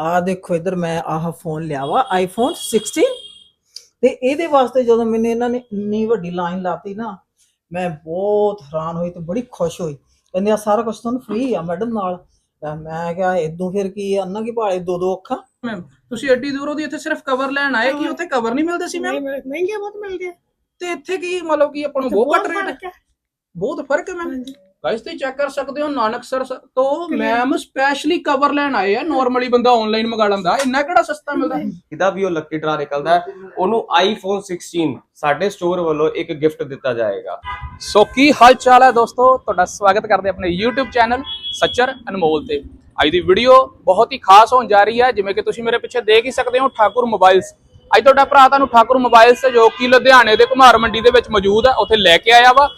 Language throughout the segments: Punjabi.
ਆ ਦੇਖੋ ਇਧਰ ਮੈਂ ਆਹ ਫੋਨ ਲਿਆ ਵਾ ਆਈਫੋਨ 16 ਤੇ ਇਹਦੇ ਵਾਸਤੇ ਜਦੋਂ ਮੈਨੂੰ ਇਹਨਾਂ ਨੇ ਇੰਨੀ ਵੱਡੀ ਲਾਈਨ ਲਾਤੀ ਨਾ ਮੈਂ ਬਹੁਤ ਹੈਰਾਨ ਹੋਈ ਤੇ ਬੜੀ ਖੁਸ਼ ਹੋਈ। ਕਹਿੰਦੇ ਆ ਸਾਰਾ ਕੁਝ ਤੁਹਾਨੂੰ ਫ੍ਰੀ ਆ ਮੈਡਮ ਨਾਲ। ਤਾਂ ਮੈਂ ਕਿਹਾ ਇਦੋਂ ਫਿਰ ਕੀ ਆ, ਅੰਨਾ ਕੀ ਭਾਲੇ ਦੋ ਦੋ ਅੱਖਾਂ? ਮੈਮ ਤੁਸੀਂ ਐਡੀ ਦੂਰੋਂ ਦੀ ਇੱਥੇ ਸਿਰਫ ਕਵਰ ਲੈਣ ਆਏ ਕਿ? ਉੱਥੇ ਕਵਰ ਨਹੀਂ ਮਿਲਦੇ ਸੀ ਮੈਮ ਮਹਿੰਗੇ ਬਹੁਤ ਮਿਲਦੇ ਤੇ ਇੱਥੇ ਕੀ ਮਤਲਬ ਕਿ ਆਪਾਂ ਨੂੰ ਬਹੁਤ ਘੱਟ ਰੇਟ ਬਹੁਤ ਫ਼ਰਕ ਹੈ ਮੈਮ ਹਾਂਜੀ। ਗਾਇਸ ਤੁਸੀਂ ਚੈੱਕ ਕਰ ਸਕਦੇ ਹੋ ਨਾਨਕ ਸਰ ਤੋਂ ਮੈਮ ਸਪੈਸ਼ਲੀ ਕਵਰ ਲੈਣ ਆਏ ਆ। ਨਾਰਮਲੀ ਬੰਦਾ ਆਨਲਾਈਨ ਮੰਗਾ ਲੈਂਦਾ। ਇੰਨਾ ਕਿਹੜਾ ਸਸਤਾ ਮਿਲਦਾ? ਜਿਹਦਾ ਵੀ ਉਹ ਲੱਕੀ ਡਰਾ ਨਿਕਲਦਾ ਹੈ, ਉਹਨੂੰ ਆਈਫੋਨ 16 ਸਾਡੇ ਸਟੋਰ ਵੱਲੋਂ ਇੱਕ ਗਿਫਟ ਦਿੱਤਾ ਜਾਏਗਾ। ਸੋ ਕੀ ਹਾਲ ਚਾਲ ਹੈ ਦੋਸਤੋ? ਤੁਹਾਡਾ ਸਵਾਗਤ ਕਰਦੇ ਆਪਣੇ YouTube ਚੈਨਲ ਸੱਚਰ ਅਨਮੋਲ ਤੇ। ਅੱਜ ਦੀ ਵੀਡੀਓ ਬਹੁਤ ਹੀ ਖਾਸ ਹੋਣ ਜਾ ਰਹੀ ਹੈ। ਜਿਵੇਂ ਕਿ ਤੁਸੀਂ ਮੇਰੇ ਪਿੱਛੇ ਦੇਖ ਹੀ ਸਕਦੇ ਹੋ ਠਾਕੁਰ ਮੋਬਾਈਲਸ ਅੱਜ ਤੁਹਾਡਾ ਭਰਾ ਤੁਹਾਨੂੰ ਠਾਕੁਰ ਮੋਬਾਈਲਸ ਜੋ ਕਿ ਲੁਧਿਆਣੇ ਦੇ ਘੁਮਾਰ ਮੰਡੀ ਦੇ ਵਿੱਚ ਮੌਜੂਦ ਹੈ ਉੱਥੇ ਲੈ ਕੇ ਆਇਆ ਵਾ।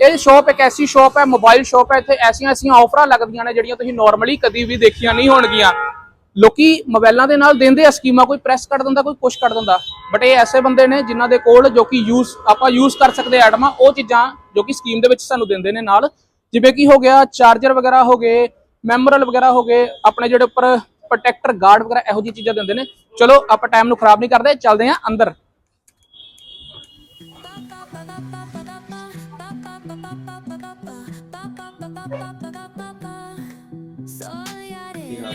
ਇਹ ਸ਼ਾਪ ਇੱਕ ਐਸੀ ਸ਼ਾਪ ਹੈ, ਮੋਬਾਈਲ ਸ਼ਾਪ ਹੈ, ਇੱਥੇ ਐਸੀਆਂ ਐਸੀਆਂ ਆਫਰਾਂ ਲੱਗਦੀਆਂ ਨੇ ਜਿਹੜੀਆਂ ਤੁਸੀਂ ਨਾਰਮਲੀ ਕਦੀ ਵੀ ਦੇਖੀਆਂ ਨਹੀਂ ਹੋਣਗੀਆਂ। ਲੋਕੀ ਮੋਬਾਈਲਾਂ ਦੇ ਨਾਲ ਦਿੰਦੇ ਆ ਸਕੀਮਾਂ, ਕੋਈ ਪ੍ਰੈਸ ਕੱਢ ਦਿੰਦਾ, ਕੋਈ ਕੁਛ ਕੱਢ ਦਿੰਦਾ। ਬਟ ਇਹ ਐਸੇ ਬੰਦੇ ਨੇ ਜਿਨ੍ਹਾਂ ਦੇ ਕੋਲ ਜੋ ਕਿ ਯੂਜ਼ ਆਪਾਂ ਯੂਜ਼ ਕਰ ਸਕਦੇ ਆਈਟਮਾਂ ਉਹ ਚੀਜ਼ਾਂ ਜੋ ਕਿ ਸਕੀਮ ਦੇ ਵਿੱਚ ਸਾਨੂੰ ਦਿੰਦੇ ਨੇ ਨਾਲ। ਜਿਵੇਂ ਕਿ ਹੋ ਗਿਆ ਚਾਰਜਰ ਵਗੈਰਾ ਹੋ ਗਏ ਮੈਮੋਰਲ ਵਗੈਰਾ ਹੋ ਗਏ, ਆਪਣੇ ਜਿਹੜੇ ਉੱਪਰ ਪ੍ਰੋਟੈਕਟਰ ਗਾਰਡ ਵਗੈਰਾ ਇਹੋ ਜਿਹੀ ਚੀਜ਼ਾਂ ਦਿੰਦੇ ਨੇ। ਚਲੋ, ਆਪਾਂ ਟਾਈਮ ਨੂੰ ਖਰਾਬ ਨਹੀਂ ਕਰਦੇ, ਚੱਲਦੇ ਆਂ ਅੰਦਰ।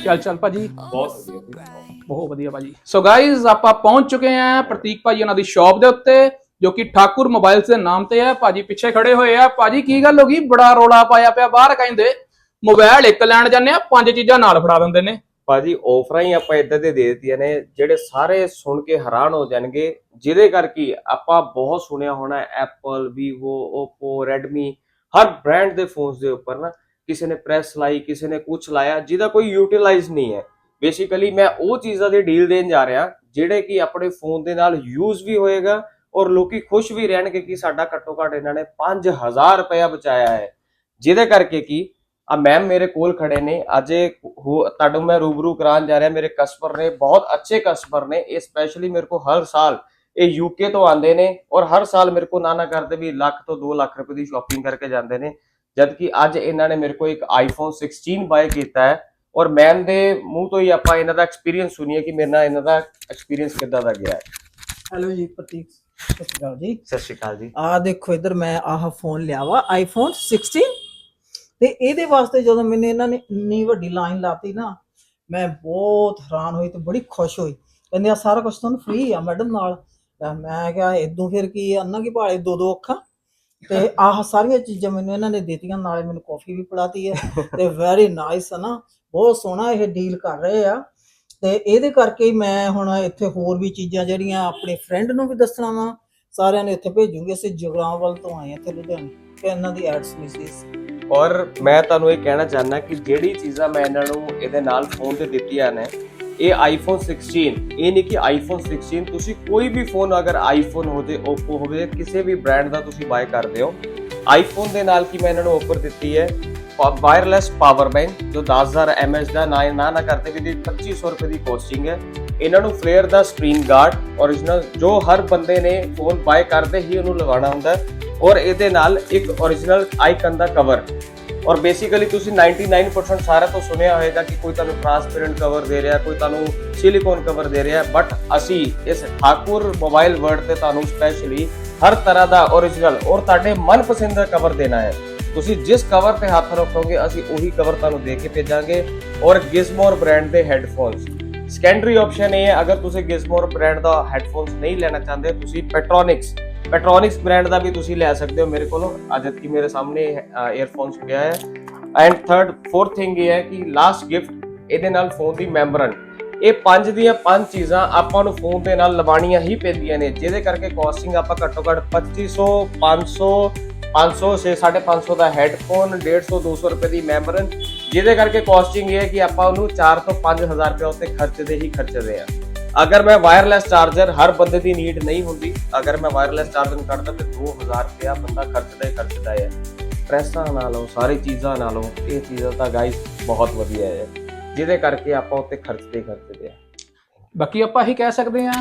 ਚੱਲ ਚੱਲ ਭਾਜੀ? ਬਹੁਤ ਵਧੀਆ ਬਹੁਤ ਵਧੀਆ। ਭਾਜੀ। ਸੋ ਗਾਇਜ਼ ਆਪਾਂ ਪਹੁੰਚ ਚੁੱਕੇ ਆਂ ਪ੍ਰਤੀਕ ਭਾਜੀ ਉਹਨਾਂ ਦੀ ਸ਼ਾਪ ਦੇ ਉੱਤੇ ਜੋ ਕਿ ਠਾਕੁਰ ਮੋਬਾਈਲਸ ਦੇ ਨਾਮ ਤੇ ਹੈ। ਭਾਜੀ ਪਿੱਛੇ ਖੜੇ ਹੋਏ ਆ। ਭਾਜੀ ਕੀ ਗੱਲ ਹੋ ਗਈ? ਬੜਾ ਰੋਲਾ ਪਾਇਆ ਪਿਆ ਬਾਹਰ ਕਹਿੰਦੇ ਮੋਬਾਈਲ ਇੱਕ ਲੈਣ ਜਾਂਦੇ ਆ ਪੰਜ ਚੀਜ਼ਾਂ ਨਾਲ ਫੜਾ ਦਿੰਦੇ ਨੇ। ਭਾਜੀ ਆਫਰਾਂ ਹੀ ਆਪਾਂ ਇਦਾਂ ਦੇ ਦੇ ਦਿੱਤੀਆਂ ਨੇ ਜਿਹੜੇ ਸਾਰੇ ਸੁਣ ਕੇ ਹੈਰਾਨ ਹੋ ਜਾਣਗੇ। ਜਿਹਦੇ ਕਰਕੇ ਆਪਾਂ ਬਹੁਤ ਸੁਣਿਆ ਹੋਣਾ ਐਪਲ ਵੀਵੋ Oppo Redmi ਹਰ ਬ੍ਰਾਂਡ ਦੇ ਫੋਨਸ ਦੇ ਉੱਪਰ ਨਾ। ਕਿਸੇ ਨੇ ਪ੍ਰੈਸ ਲਾਈ, ਕਿਸੇ ਨੇ ਕੁਝ ਲਾਇਆ, ਜਿਹਦਾ ਕੋਈ ਯੂਟਿਲਾਈਜ਼ ਨਹੀਂ ਹੈ। ਬੇਸਿਕਲੀ ਮੈਂ ਉਹ ਚੀਜ਼ਾਂ ਦੀ ਡੀਲ ਦੇਣ ਜਾ ਰਿਹਾ, ਜਿਹੜੇ ਕਿ ਆਪਣੇ ਫੋਨ ਦੇ ਨਾਲ ਯੂਜ਼ ਵੀ ਹੋਏਗਾ ਔਰ ਲੋਕੀ ਖੁਸ਼ ਵੀ ਰਹਿਣਗੇ ਕਿ ਸਾਡਾ ਘੱਟੋ ਘੱਟ ਇਹਨਾਂ ਨੇ 5000 ਰੁਪਇਆ ਬਚਾਇਆ ਹੈ। ਜਿਹਦੇ ਕਰਕੇ ਕਿ ਆ ਮੈਮ ਮੇਰੇ ਕੋਲ ਖੜੇ ਨੇ, ਅੱਜ ਹੋ- ਤੁਹਾਨੂੰ ਮੈਂ ਰੂਬਰੂ ਕਰਾਉਣ ਜਾ ਰਿਹਾ, ਮੇਰੇ ਕਸਟਮਰ ਨੇ, ਬਹੁਤ ਅੱਛੇ ਕਸਟਮਰ ਨੇ, ਇਹ ਸਪੈਸ਼ਲੀ ਮੇਰੇ ਕੋ ਹਰ ਸਾਲ, ਇਹ ਯੂਕੇ ਤੋਂ ਆਉਂਦੇ ਨੇ ਔਰ ਹਰ ਸਾਲ ਮੇਰੇ ਕੋ ਨਾ ਕਰਦੇ ਵੀ ਲੱਖ ਤੋਂ 2 ਲੱਖ ਰੁਪਏ ਦੀ ਸ਼ਾਪਿੰਗ ਕਰਕੇ ਜਾਂਦੇ ਨੇ। ਜਦ ਕਿ ਅੱਜ ਇਹਨਾਂ ਨੇ ਮੇਰੇ ਕੋ ਇੱਕ ਆਈਫੋਨ 16 ਬਾਏ ਕੀਤਾ ਹੈ ਔਰ ਮੈਮ ਦੇ ਮੂੰਹ ਤੋਂ ਹੀ ਆਪਾਂ ਇਹਨਾਂ ਦਾ ਐਕਸਪੀਰੀਅੰਸ ਸੁਣੀਏ ਕਿ ਮੇਰੇ ਨਾਲ ਇਹਨਾਂ ਦਾ ਐਕਸਪੀਰੀਅੰਸ ਕਿੱਦਾਂ ਦਾ ਗਿਆ ਹੈ। ਹੈਲੋ ਜੀ ਪ੍ਰਤੀਕ ਸਤਿ ਸ਼੍ਰੀ ਅਕਾਲ ਜੀ। ਸਤਿ ਸ਼੍ਰੀ ਅਕਾਲ ਜੀ। ਆ ਦੇਖੋ ਇਧਰ ਮੈਂ ਆਹ ਫੋਨ ਲਿਆ ਵਾ ਆਈਫੋਨ 16 ਤੇ ਇਹਦੇ ਵਾਸਤੇ ਜਦੋਂ ਮੈਨੂੰ ਇਹਨਾਂ ਨੇ ਇੰਨੀ ਵੱਡੀ ਲਾਈਨ ਲਾਤੀ ਨਾ ਮੈਂ ਬਹੁਤ ਹੈਰਾਨ ਹੋਈ ਤੇ ਬੜੀ ਖੁਸ਼ ਹੋਈ। ਕਹਿੰਦੇ ਆ ਸਾਰਾ ਕੁਝ ਤੁਹਾਨੂੰ ਫ੍ਰੀ ਆ ਮੈਡਮ ਨਾਲ? ਮੈਂ ਕਿਹਾ ਇਦੋਂ ਫਿਰ ਕੀ ਆ, ਅੰਨਾ ਕੀ ਭਾਲੇ ਦੋ ਦੋ ਅੱਖਾਂ? ਤੇ ਆਹ ਸਾਰੀਆਂ ਚੀਜ਼ਾਂ ਮੈਨੂੰ ਇਹਨਾਂ ਨੇ ਦਿੱਤੀਆਂ ਨਾਲੇ ਮੈਨੂੰ ਕਾਫੀ ਵੀ ਪਿਲਾਤੀ ਹੈ ਤੇ ਵੈਰੀ ਨਾਈਸ ਹੈ ਨਾ ਬਹੁਤ ਸੋਹਣਾ ਇਹ ਡੀਲ ਕਰ ਰਹੇ ਆ। ਤੇ ਇਹਦੇ ਕਰਕੇ ਮੈਂ ਹੁਣ ਇੱਥੇ ਹੋਰ ਵੀ ਚੀਜ਼ਾਂ ਜਿਹੜੀਆਂ ਆਪਣੇ ਫਰੈਂਡ ਨੂੰ ਵੀ ਦੱਸਣਾ ਵਾ ਸਾਰਿਆਂ ਨੂੰ ਇੱਥੇ ਭੇਜੂਗੇ। ਅਸੀਂ ਜਗਰਾਵਾਂ ਤੋਂ ਆਏ ਇੱਥੇ ਲੁਧਿਆਣੇ ਤੇ ਇਹਨਾਂ ਦੀ ਐਡਸ ਮਿਸ ਇਸ ਔਰ ਮੈਂ ਤੁਹਾਨੂੰ ਇਹ ਕਹਿਣਾ ਚਾਹੁੰਦਾ ਕਿ ਜਿਹੜੀ ਚੀਜ਼ਾਂ ਮੈਂ ਇਹਨਾਂ ਨੂੰ ਇਹਦੇ ਨਾਲ ਫੋਨ ਤੇ ਦਿੱਤੀਆਂ ਨੇ ਇਹ ਆਈਫੋਨ 16 ਇਹ ਨਹੀਂ ਕਿ ਆਈਫੋਨ 16 ਤੁਸੀਂ ਕੋਈ ਵੀ ਫੋਨ ਅਗਰ ਆਈਫੋਨ ਹੋਵੇ, Oppo ਹੋਵੇ ਕਿਸੇ ਵੀ ਬ੍ਰਾਂਡ ਦਾ ਤੁਸੀਂ ਬਾਏ ਕਰਦੇ ਹੋ ਆਈਫੋਨ ਦੇ ਨਾਲ ਕੀ ਮੈਂ ਇਹਨਾਂ ਨੂੰ ਆਫਰ ਦਿੱਤੀ ਹੈ? ਵਾਇਰਲੈਸ ਪਾਵਰ ਬੈਂਕ ਜੋ 10000 mAh ਦਾ ਨਾ ਨਾ ਨਾ ਕਰਦੇ ਵੀ ਦੀ 2500 ਰੁਪਏ ਦੀ ਕੋਸਟਿੰਗ ਹੈ। ਇਹਨਾਂ ਨੂੰ ਫਲੇਅਰ ਦਾ ਸਕਰੀਨ ਗਾਰਡ origignal ਜੋ ਹਰ ਬੰਦੇ ਨੇ ਫੋਨ ਬਾਏ ਕਰਦੇ ਹੀ ਉਹਨੂੰ ਲਗਾਉਣਾ ਹੁੰਦਾ ਔਰ ਇਹਦੇ ਨਾਲ ਇੱਕ origignal ਆਈਕਨ ਦਾ ਕਵਰ ਔਰ ਬੇਸਿਕਲੀ ਤੁਸੀਂ 99% ਸਾਰਿਆਂ ਤੋਂ ਸੁਣਿਆ ਹੋਵੇਗਾ ਕਿ ਕੋਈ ਤੁਹਾਨੂੰ ਟ੍ਰਾਂਸਪੇਰੈਂਟ ਕਵਰ ਦੇ ਰਿਹਾ, ਕੋਈ ਤੁਹਾਨੂੰ ਸਿਲੀਕੋਨ ਕਵਰ ਦੇ ਰਿਹਾ ਬਟ ਅਸੀਂ ਇਸ ਠਾਕੁਰ ਮੋਬਾਈਲ ਵਰਡ ਤੇ ਤੁਹਾਨੂੰ ਸਪੈਸ਼ਲੀ ਹਰ ਤਰ੍ਹਾਂ ਦਾ origignal ਔਰ ਤੁਹਾਡੇ ਮਨਪਸੰਦ ਦਾ ਕਵਰ ਦੇਣਾ ਹੈ। ਤੁਸੀਂ ਜਿਸ ਕਵਰ ਤੇ ਹੱਥ ਰੱਖੋਗੇ, ਅਸੀਂ ਉਹੀ ਕਵਰ ਤੁਹਾਨੂੰ ਦੇ ਕੇ ਭੇਜਾਂਗੇ। ਔਰ ਗਿਜ਼ਮੋਰ ਬ੍ਰਾਂਡ ਦੇ ਹੈੱਡਫੋਨਸ ਸੈਕੰਡਰੀ ਆਪਸ਼ਨ ਇਹ ਹੈ, ਅਗਰ ਤੁਸੀਂ ਗਿਜ਼ਮੋਰ ਬ੍ਰਾਂਡ ਦਾ ਹੈੱਡਫੋਨਸ ਨਹੀਂ ਲੈਣਾ ਚਾਹੁੰਦੇ, ਤੁਸੀਂ ਪੈਟਰੋਨਿਕਸ ਪੈਟਰੋਨਿਕਸ ਬ੍ਰਾਂਡ ਦਾ ਵੀ ਤੁਸੀਂ ਲੈ ਸਕਦੇ ਹੋ ਮੇਰੇ ਕੋਲੋਂ। ਅਜਤ ਕੀ ਮੇਰੇ ਸਾਹਮਣੇ 에ਅਰਫੋਨਸ ਪਿਆ ਹੈ। ਐਂਡ ਥਰਡ ਫੋਰਥ ਥਿੰਗ ਇਹ ਹੈ ਕਿ ਲਾਸਟ ਗਿਫਟ ਇਹਦੇ ਨਾਲ ਫੋਨ ਦੀ ਮੈਂਬਰਨ ਇਹ ਪੰਜ ਦੀਆਂ ਪੰਜ ਚੀਜ਼ਾਂ ਆਪਾਂ ਨੂੰ ਫੋਨ ਦੇ ਨਾਲ ਲਵਾਉਣੀਆਂ ਹੀ ਪੈਂਦੀਆਂ ਨੇ, ਜਿਹਦੇ ਕਰਕੇ ਕਾਸਟਿੰਗ ਆਪਾਂ ਘੱਟੋ ਘੱਟ 2500 500 500 ਸੇ 550 ਦਾ ਹੈੱਡਫੋਨ 150 200 ਰੁਪਏ ਦੀ ਮੈਮਰਨ। ਜਿਹਦੇ ਕਰਕੇ ਕਾਸਟਿੰਗ ਇਹ ਹੈ ਕਿ ਆਪਾਂ ਉਹਨੂੰ 4 ਤੋਂ 5000 ਰੁਪਏ ਉੱਤੇ ਖਰਚਦੇ ਹੀ ਖਰਚਦੇ ਆ ਅਗਰ ਮੈਂ ਵਾਇਰਲੈਸ ਚਾਰਜਰ ਹਰ ਬੰਦੇ ਦੀ ਨੀਡ ਨਹੀਂ ਹੁੰਦੀ, ਅਗਰ ਮੈਂ ਵਾਇਰਲੈਸ ਚਾਰਜਰ ਕੱਢਦਾ ਤੇ 2000 ਰੁਪਇਆ ਬੰਦਾ ਖਰਚਦਾ ਹੀ ਖਰਚਦਾ ਹੈ। ਪ੍ਰੈਸਾਂ ਨਾਲ ਲਓ ਸਾਰੀ ਚੀਜ਼ਾਂ ਨਾਲ ਲਓ ਇਹ ਚੀਜ਼ਾਂ ਤਾਂ ਗਾਈਸ ਬਹੁਤ ਵਧੀਆ ਹੈ। ਜਿਹਦੇ ਕਰਕੇ ਆਪਾਂ ਉੱਤੇ ਖਰਚਦੇ ਹੀ ਖਰਚਦੇ ਆ ਬਾਕੀ ਆਪਾਂ ਇਹੀ ਕਹਿ ਸਕਦੇ ਆ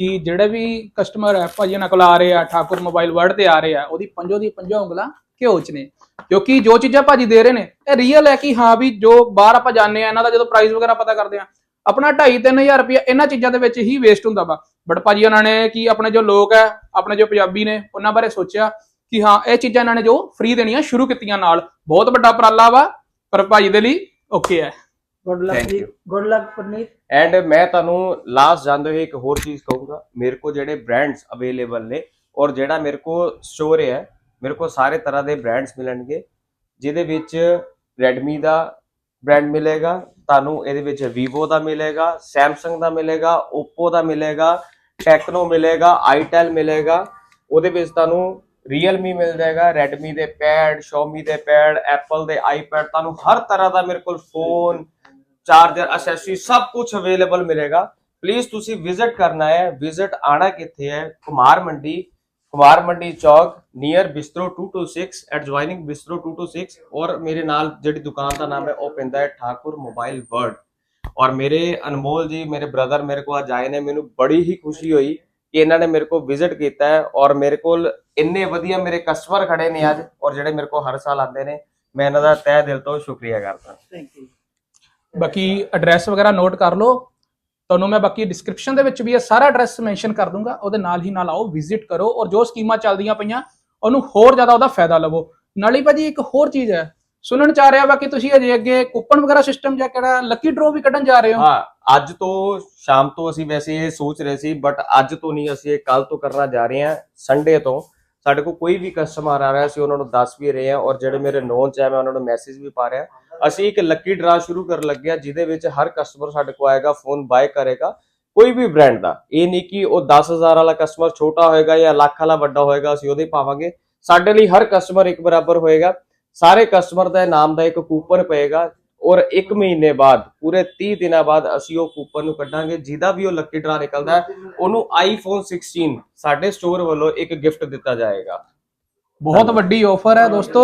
ਕਿ ਜਿਹੜੇ ਵੀ ਕਸਟਮਰ ਹੈ, ਭਾਜੀ ਉਹਨਾਂ ਕੋਲ ਆ ਰਹੇ ਆ, ਠਾਕੁਰ ਮੋਬਾਈਲ ਵਰਡ ਤੇ ਆ ਰਹੇ ਆ, ਉਹਦੀ ਪੰਜੋ ਦੀ ਪੰਜੋ ਉਂਗਲਾਂ ਘਿਓ ਚ ਨੇ। ਕਿਉਂਕਿ ਜੋ ਚੀਜ਼ਾਂ ਭਾਜੀ ਦੇ ਰਹੇ ਨੇ, ਇਹ ਰੀਅਲ ਹੈ ਕਿ ਹਾਂ ਵੀ ਜੋ ਬਾਹਰ ਆਪਾਂ ਜਾਣਦੇ ਆ, ਇਹਨਾਂ ਦਾ ਜਦੋਂ ਪ੍ਰਾਈਸ ਵਗੈਰਾ ਪਤਾ ਕਰਦੇ ਆ, ਆਪਣਾ 2.5-3000 ਰੁਪਇਆ ਇਹਨਾਂ ਚੀਜ਼ਾਂ ਦੇ ਵਿੱਚ ਹੀ ਵੇਸਟ ਹੁੰਦਾ ਵਾ। ਬਟ ਭਾਜੀ ਉਹਨਾਂ ਨੇ ਕਿ ਆਪਣੇ ਜੋ ਲੋਕ ਹੈ, ਆਪਣੇ ਜੋ ਪੰਜਾਬੀ ਨੇ, ਉਹਨਾਂ ਬਾਰੇ ਸੋਚਿਆ ਕਿ ਹਾਂ, ਇਹ ਚੀਜ਼ਾਂ ਇਹਨਾਂ ਨੇ ਜੋ ਫ੍ਰੀ ਦੇਣੀਆਂ ਸ਼ੁਰੂ ਕੀਤੀਆਂ ਨਾਲ। ਬਹੁਤ ਵੱਡਾ ਉਪਰਾਲਾ ਵਾ, ਪਰ ਭਾਜੀ ਦੇ ਲਈ ਓਕੇ ਹੈ। ਗੁੱਡ ਲੱਕ Thank ਜੀ you. Good luck Parneet and ਮੈਂ ਤੁਹਾਨੂੰ ਲਾਸਟ ਜਾਂਦੇ ਹੋਏ ਇੱਕ ਹੋਰ ਚੀਜ਼ ਕਹੂੰਗਾ ਮੇਰੇ ਕੋ ਜਿਹੜੇ ਬ੍ਰਾਂਡਸ ਅਵੇਲੇਬਲ ਨੇ ਔਰ ਜਿਹੜਾ ਮੇਰੇ ਕੋ ਸਟੋਰ ਹੈ ਮੇਰੇ ਕੋ ਸਾਰੇ ਤਰ੍ਹਾਂ ਦੇ ਬ੍ਰਾਂਡਸ ਮਿਲਣਗੇ ਜਿਹਦੇ ਵਿੱਚ Redmi ਦਾ ਬ੍ਰਾਂਡ ਮਿਲੇਗਾ ਤੁਹਾਨੂੰ ਇਹਦੇ ਵਿੱਚ Vivo ਦਾ ਮਿਲੇਗਾ Samsung ਦਾ ਮਿਲੇਗਾ Oppo ਦਾ ਮਿਲੇਗਾ Tecno ਮਿਲੇਗਾ itel ਮਿਲੇਗਾ ਉਹਦੇ ਵਿੱਚ ਤੁਹਾਨੂੰ Realme ਮਿਲ ਜਾਏਗਾ Redmi ਦੇ ਪੈਡ Xiaomi ਦੇ ਪੈਡ Apple ਦੇ iPad ਤੁਹਾਨੂੰ ਹਰ ਤਰ੍ਹਾਂ ਦਾ ਮੇਰੇ ਕੋਲ ਫੋਨ ਚਾਰਜਰ ਅਸੈਸਰੀ ਸਭ ਕੁਝ ਅਵੇਲੇਬਲ ਮਿਲੇਗਾ। ਪਲੀਜ਼ ਤੁਸੀਂ ਵਿਜ਼ਿਟ ਕਰਨਾ ਹੈ। ਵਿਜ਼ਿਟ ਆਣਾ ਕਿੱਥੇ ਹੈ? ਕੁਮਾਰ ਮੰਡੀ ਕੁਮਾਰ ਮੰਡੀ ਚੌਕ ਨੀਅਰ ਬਿਸਤਰੋ 226 ਐਡਜੋਇਨਿੰਗ ਬਿਸਤਰੋ 226 ਔਰ ਮੇਰੇ ਨਾਲ ਜਿਹੜੀ ਦੁਕਾਨ ਦਾ ਨਾਮ ਹੈ, ਉਹ ਪੈਂਦਾ ਹੈ ਠਾਕੁਰ ਮੋਬਾਈਲ ਵਰਡ ਔਰ ਮੇਰੇ ਅਨਮੋਲ ਜੀ, ਮੇਰੇ ਬ੍ਰਦਰ ਮੇਰੇ ਕੋਲ ਅੱਜ ਆਏ ਨੇ, ਮੈਨੂੰ ਬੜੀ ਹੀ ਖੁਸ਼ੀ ਹੋਈ ਕਿ ਇਹਨਾਂ ਨੇ ਮੇਰੇ ਕੋਲ ਵਿਜ਼ਿਟ ਕੀਤਾ ਹੈ ਔਰ ਮੇਰੇ ਕੋਲ ਇੰਨੇ ਵਧੀਆ ਮੇਰੇ ਕਸਟਮਰ ਖੜੇ ਨੇ ਅੱਜ ਔਰ ਜਿਹੜੇ ਮੇਰੇ ਕੋਲ ਹਰ ਸਾਲ ਆਉਂਦੇ ਨੇ, ਮੈਂ ਇਹਨਾਂ ਦਾ ਤਹਿ ਦਿਲ ਤੋਂ ਸ਼ੁਕਰੀਆ ਕਰਦਾ। ਥੈਂਕ ਯੂ ਬਾਕੀ ਐਡਰੈਸ ਵਗੈਰਾ ਨੋਟ ਕਰ ਲਓ। ਤੁਹਾਨੂੰ ਮੈਂ ਬਾਕੀ ਡਿਸਕ੍ਰਿਪਸ਼ਨ ਦੇ ਵਿੱਚ ਵੀ ਇਹ ਸਾਰਾ ਐਡਰੈਸ ਮੈਂਸ਼ਨ ਕਰ ਦੂੰਗਾ। ਉਹਦੇ ਨਾਲ ਹੀ ਨਾਲ ਆਓ ਵਿਜ਼ਿਟ ਕਰੋ ਔਰ ਜੋ ਸਕੀਮਾਂ ਚੱਲਦੀਆਂ ਪਈਆਂ, ਉਹਨੂੰ ਹੋਰ ਜ਼ਿਆਦਾ ਉਹਦਾ ਫਾਇਦਾ ਲਵੋ। ਨਾਲੇ ਭਾਜੀ ਇੱਕ ਹੋਰ ਚੀਜ਼ ਹੈ, ਸੁਣਨ ਚ ਆ ਰਿਹਾ ਵਾ ਕਿ ਤੁਸੀਂ ਅਜੇ ਅੱਗੇ ਕੂਪਨ ਵਗੈਰਾ ਸਿਸਟਮ ਜਾਂ ਕਿਹੜਾ ਲੱਕੀ ਡਰੋ ਵੀ ਕੱਢਣ ਜਾ ਰਹੇ ਹੋ? ਹਾਂ, ਅੱਜ ਤੋਂ ਸ਼ਾਮ ਤੋਂ ਅਸੀਂ ਵੈਸੇ ਇਹ ਸੋਚ ਰਹੇ ਸੀ ਬਟ ਅੱਜ ਤੋਂ ਨਹੀਂ, ਅਸੀਂ ਇਹ ਕੱਲ ਤੋਂ ਕਰਨਾ ਜਾ ਰਹੇ ਹਾਂ ਸੰਡੇ ਤੋਂ। ਸਾਡੇ ਕੋਲ ਕੋਈ ਵੀ ਕਸਟਮਰ ਆ ਰਿਹਾ ਸੀ ਉਹਨਾਂ ਨੂੰ ਦੱਸ ਵੀ ਰਹੇ ਹਾਂ ਔਰ ਜਿਹੜੇ ਮੇਰੇ ਨੋਨ ਚ ਹੈ ਮੈਂ ਉਹਨਾਂ ਨੂੰ ਮੈਸੇਜ ਵੀ ਪਾ ਰਿਹਾ। ਅਸੀਂ ਇੱਕ ਲੱਕੀ ਡਰਾ ਸ਼ੁਰੂ ਕਰਨ ਲੱਗੇ ਹਾਂ, ਜਿਹਦੇ ਵਿੱਚ ਹਰ ਕਸਟਮਰ ਸਾਡੇ ਕੋਲ ਆਏਗਾ ਫੋਨ ਬਾਏ ਕਰੇਗਾ, ਕੋਈ ਵੀ ਬ੍ਰਾਂਡ ਦਾ। ਇਹ ਨਹੀਂ ਕਿ ਉਹ 10000 ਵਾਲਾ ਕਸਟਮਰ ਛੋਟਾ ਹੋਏਗਾ ਜਾਂ ਲੱਖ ਵਾਲਾ ਵੱਡਾ ਹੋਏਗਾ, ਅਸੀਂ ਉਹਦੇ ਪਾਵਾਂਗੇ। ਸਾਡੇ ਲਈ ਹਰ ਕਸਟਮਰ ਇੱਕ ਬਰਾਬਰ ਹੋਏਗਾ। ਸਾਰੇ ਕਸਟਮਰ ਦਾ ਨਾਮ ਦਾ ਇੱਕ ਕੂਪਨ ਪਏਗਾ ਔਰ 1 ਮਹੀਨੇ ਬਾਅਦ, ਪੂਰੇ 30 ਦਿਨਾਂ ਬਾਅਦ ਅਸੀਂ ਉਹ ਕੂਪਨ ਨੂੰ ਕੱਢਾਂਗੇ, ਜਿਹਦਾ ਵੀ ਉਹ ਲੱਕੀ ਡਰਾ ਨਿਕਲਦਾ ਉਹਨੂੰ ਆਈਫੋਨ 16 ਸਾਡੇ ਸਟੋਰ ਵੱਲੋਂ ਇੱਕ ਗਿਫਟ ਦਿੱਤਾ ਜਾਏਗਾ। ਬਹੁਤ ਵੱਡੀ ਆਫਰ ਹੈ ਦੋਸਤੋ।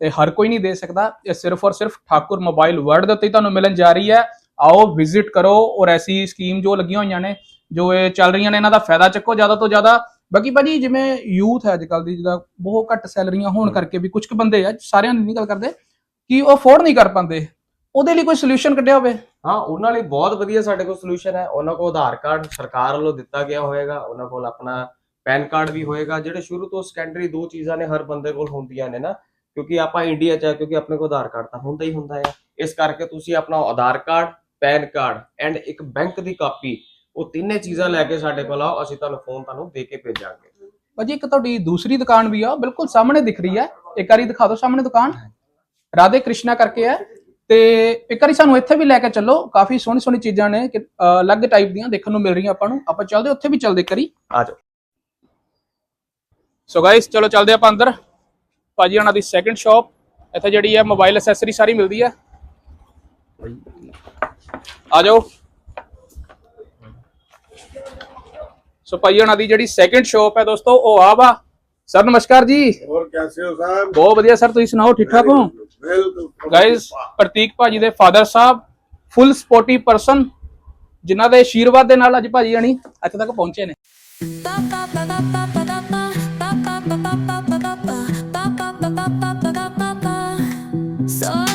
ਇਹ ਹਰ ਕੋਈ ਨਹੀਂ ਦੇ ਸਕਦਾ। ਇਹ ਸਿਰਫ ਔਰ ਸਿਰਫ ਠਾਕੁਰ ਮੋਬਾਈਲ ਵਰਲਡ ਦੇ ਉੱਤੇ ਤੁਹਾਨੂੰ ਮਿਲਣ ਜਾ ਰਹੀ ਹੈ। ਆਓ ਵਿਜ਼ਿਟ ਕਰੋ ਔਰ ਐਸੀ ਸਕੀਮ ਜੋ ਲੱਗੀਆਂ ਹੋਈਆਂ ਨੇ ਜੋ ਇਹ ਚੱਲ ਰਹੀਆਂ ਨੇ ਇਹਨਾਂ ਦਾ ਫਾਇਦਾ ਚੱਕੋ ਜ਼ਿਆਦਾ ਤੋਂ ਜ਼ਿਆਦਾ। ਬਾਕੀ ਭਾਜੀ ਜਿਵੇਂ ਯੂਥ ਹੈ ਅੱਜ ਕੱਲ ਦੀ ਜਿਹਦਾ ਬਹੁਤ ਘੱਟ ਸੈਲਰੀਆਂ ਹੋਣ ਕਰਕੇ ਵੀ ਕੁਝ ਕੁ ਬੰਦੇ ਆ ਸਾਰਿਆਂ ਦੀ ਨਹੀਂ ਗੱਲ ਕਰਦੇ ਕਿ ਉਹ ਅਫੋਰਡ ਨਹੀਂ ਕਰ ਪਾਉਂਦੇ। ਉਹਦੇ ਲਈ ਕੋਈ ਸੋਲੂਸ਼ਨ ਕੱਢਿਆ ਹੋਵੇ। ਹਾਂ ਉਹਨਾਂ ਲਈ ਬਹੁਤ ਵਧੀਆ ਸਾਡੇ ਕੋਲ ਸੋਲੂਸ਼ਨ ਹੈ। ਉਹਨਾਂ ਕੋਲ ਆਧਾਰ ਕਾਰਡ ਸਰਕਾਰ ਵੱਲੋਂ ਦਿੱਤਾ ਗਿਆ ਹੋਏਗਾ। ਉਹਨਾਂ ਕੋਲ ਆਪਣਾ ਪੈਨ ਕਾਰਡ ਵੀ ਹੋਏਗਾ ਜਿਹੜੇ ਸ਼ੁਰੂ ਤੋਂ ਸੈਕੰਡਰੀ ਦੋ ਚੀਜ਼ਾਂ ਨੇ ਹਰ ਬੰਦੇ ਕੋਲ ਹੁੰਦੀਆਂ ਨੇ ਨਾ। ਕਿਉਂਕਿ ਆਪਾਂ ਇੰਡੀਆ 'ਚ ਆ ਕਿਉਂਕਿ ਆਪਣੇ ਕੋਲ ਆਧਾਰ ਕਾਰਡ ਤਾਂ ਹੁੰਦਾ ਹੀ ਹੁੰਦਾ ਹੈ ਇਸ ਕਰਕੇ ਤੁਸੀਂ ਆਪਣਾ Aadhaar card PAN card and ਇੱਕ ਬੈਂਕ ਦੀ ਕਾਪੀ ਉਹ ਤਿੰਨੇ ਚੀਜ਼ਾਂ ਲੈ ਕੇ ਸਾਡੇ ਕੋਲ ਆਓ ਅਸੀਂ ਤੁਹਾਨੂੰ ਫੋਨ ਤੁਹਾਨੂੰ ਦੇ ਕੇ ਭੇਜਾਂਗੇ। ਭਾਜੀ ਇੱਕ ਤੁਹਾਡੀ ਦੂਸਰੀ ਦੁਕਾਨ ਵੀ ਆ ਬਿਲਕੁਲ ਸਾਹਮਣੇ ਦਿਖ ਰਹੀ ਹੈ ਇੱਕ ਵਾਰੀ ਦਿਖਾ ਦਿਓ ਸਾਹਮਣੇ ਦੁਕਾਨ। ਰਾਧੇ ਕ੍ਰਿਸ਼ਨਾ ਕਰਕੇ ਹੈ ਤੇ ਇੱਕ ਵਾਰੀ ਸਾਨੂੰ ਇੱਥੇ ਵੀ ਲੈ ਕੇ ਚੱਲੋ ਕਾਫੀ ਸੋਹਣੀ ਸੋਹਣੀ ਚੀਜ਼ਾਂ ਨੇ ਕਿ ਅਹ ਅਲੱਗ ਟਾਈਪ ਦੀਆਂ ਦੇਖਣ ਨੂੰ ਮਿਲ ਰਹੀਆਂ ਆਪਾਂ ਨੂੰ। ਆਪਾਂ ਚੱਲਦੇ ਉੱਥੇ ਵੀ ਚੱਲਦੇ ਇੱਕ ਵਾਰੀ। ਆ ਜਾਓ। ਸੋ ਗਾਇਸ ਚਲੋ ਚੱਲਦੇ ਆਪਾਂ ਅੰਦਰ। ਭਾਜੀ ਉਹਨਾਂ ਦੀ ਸੈਕੰਡ ਸ਼ਾਪ ਇੱਥੇ ਜਿਹੜੀ ਹੈ ਮੋਬਾਈਲ ਐਕਸੈਸਰੀ ਸਾਰੀ ਮਿਲਦੀ ਹੈ। ਆ ਜਾਓ। ਸੋ ਭਾਈ ਉਹਨਾਂ ਦੀ ਜਿਹੜੀ ਸੈਕੰਡ ਸ਼ਾਪ ਹੈ ਦੋਸਤੋ ਉਹ ਆ ਵਾ। ਸਰ ਨਮਸਕਾਰ ਜੀ। ਹੋਰ ਕੈਸੇ ਹੋ ਸਾਹਿਬ? ਬਹੁਤ ਵਧੀਆ ਸਰ ਤੁਸੀਂ ਸੁਣਾਓ ਠੀਕ ਠਾਕ ਹੋ? ਗਾਇਸ ਪ੍ਰਤੀਕ ਭਾਜੀ ਦੇ ਫਾਦਰ ਸਾਹਿਬ ਫੁੱਲ ਸਪੋਰਟੀ ਪਰਸਨ ਜਿਨ੍ਹਾਂ ਦੇ ਆਸ਼ੀਰਵਾਦ ਦੇ ਨਾਲ ਅੱਜ ਭਾਜੀ ਜਾਨੀ ਇੱਥੇ ਤੱਕ ਪਹੁੰਚੇ ਨੇ। Papa, papa, papa. So